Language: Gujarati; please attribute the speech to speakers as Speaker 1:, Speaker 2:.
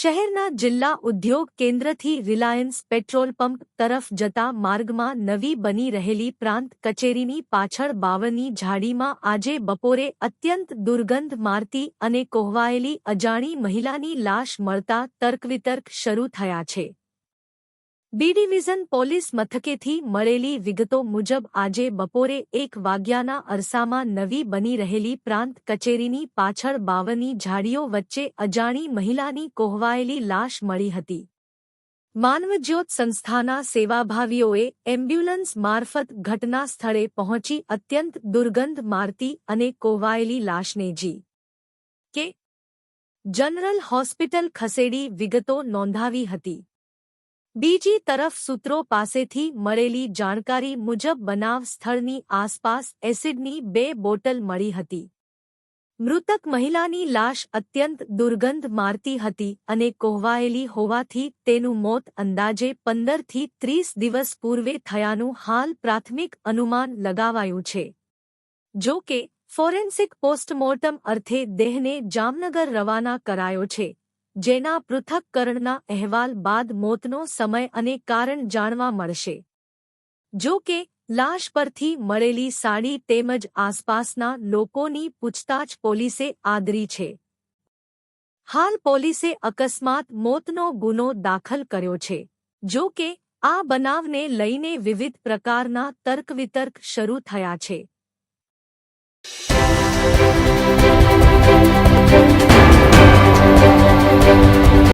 Speaker 1: શહેરના જિલ્લા ઉદ્યોગ કેન્દ્રથી રિલાયન્સ પેટ્રોલ પંપ તરફ જતા માર્ગમાં નવી બની રહેલી પ્રાંત કચેરીની પાછળ બાવની ઝાડીમાં આજે બપોરે અત્યંત દુર્ગંધ મારતી અને કોહવાયેલી અજાણી મહિલાની લાશ મળતા તર્કવિતર્ક શરૂ થયા છે. બી ડિવિઝન પોલીસ મથકેથી મળેલી વિગતો મુજબ આજે બપોરે એક વાગ્યાના અરસામાં નવી બની રહેલી પ્રાંત કચેરીની પાછળ બાવની ઝાડીઓ વચ્ચે અજાણી મહિલાની કોહવાયેલી લાશ મળી હતી. માનવજ્યોત સંસ્થાના સેવાભાવીઓએ એમ્બ્યુલન્સ મારફત ઘટના સ્થળે પહોંચી અત્યંત દુર્ગંધ મારતી અને કોહવાયેલી લાશને જી. કે. જનરલ હોસ્પિટલ ખસેડી વિગતો નોંધાવી હતી. બીજી તરફ સૂત્રો પાસેથી મળેલી જાણકારી મુજબ બનાવ સ્થળની આસપાસ એસિડની બે બોટલ મળી હતી. મૃતક મહિલાની લાશ અત્યંત દુર્ગંધ મારતી હતી અને કોહવાયેલી હોવાથી તેનું મોત અંદાજે પંદરથી ત્રીસ દિવસ પૂર્વે થયાનું હાલ પ્રાથમિક અનુમાન લગાવાયું છે. જો કે, ફોરેન્સિક પોસ્ટમોર્ટમ અર્થે દેહને જામનગર રવાના કરાયો છે. જેના પૃથક્કરણના અહેવાલ બાદ મોતનો સમય અને કારણ જાણવા મળશે. જો કે, લાશ પરથી મળેલી સાડી તેમજ આસપાસના લોકોની પૂછતાછ પોલીસે આદરી છે. હાલ પોલીસે અકસ્માત મોતનો ગુનો દાખલ કર્યો છે. જો કે, આ બનાવને લઈને વિવિધ પ્રકારના તર્કવિતર્ક શરૂ થયા છે.